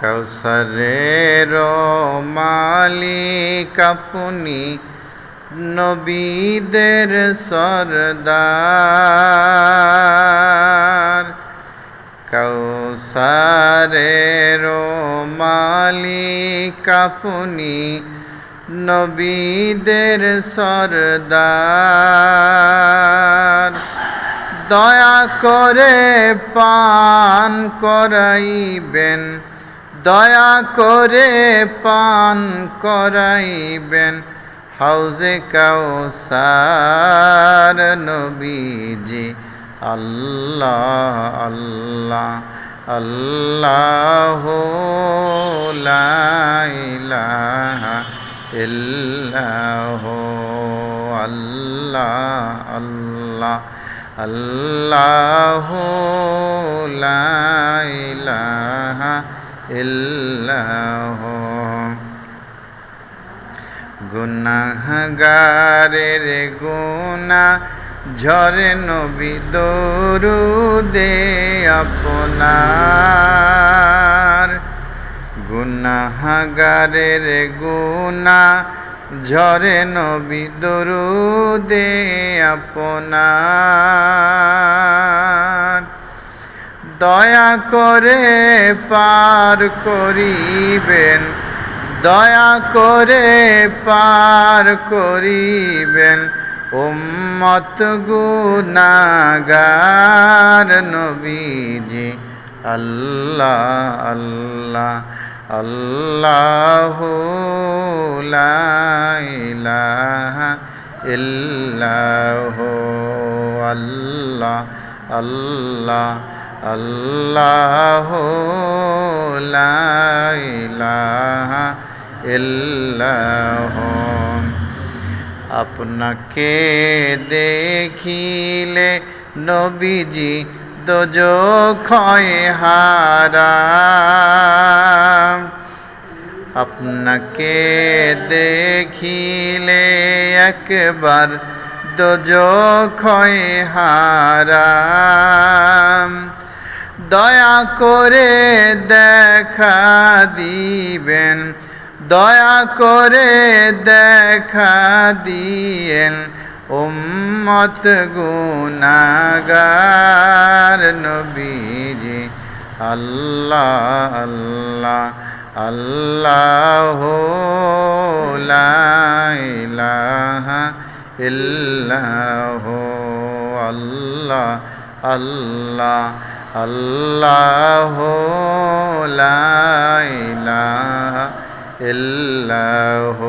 কৌসরের মালিক আপনি নবীদের সরদার। কৌসারের মালিক আপনি নবীদের সরদার। দয়া করে পান করাইবেন দয়া করে পান করাইবেন হাউজে কাউসার নবীজি। আল্লাহ আল্লাহ আল্লাহ লা ইলাহা আল্লাহ আল্লাহ আল্লাহ লা ইল্লাহু। গুনাহগারের গুনা ঝরে নবী দরুদে আপনার। গুনাহগারের গুনা ঝরে নবী দরুদে আপনার। দয়া করে পার করিবেন, দয়া করে পার করিবেন, উম্মত গুনাগার নবীজি। আল্লাহ আল্লাহ আল্লাহ ইলাহা ইল্লাহু, আল্লাহ আল্লাহ। আল্লাহ লা ইলাহা ইল্লাহু। আপনাকে দেখিলে নবীজি দোজখয় হারাম আপনাকে দেখিলে একবার দোজখয় হারাম দয়া করে দেখা দিবেন, দয়া করে দেখা দিয়েন। উম্মত গুনাগার নবীজি, আল্লাহ আল্লাহ আল্লাহ লা ইলাহা ইল্লাহু, আল্লাহ আল্লাহ। আল্লাহ লাইলা ইল্লাহু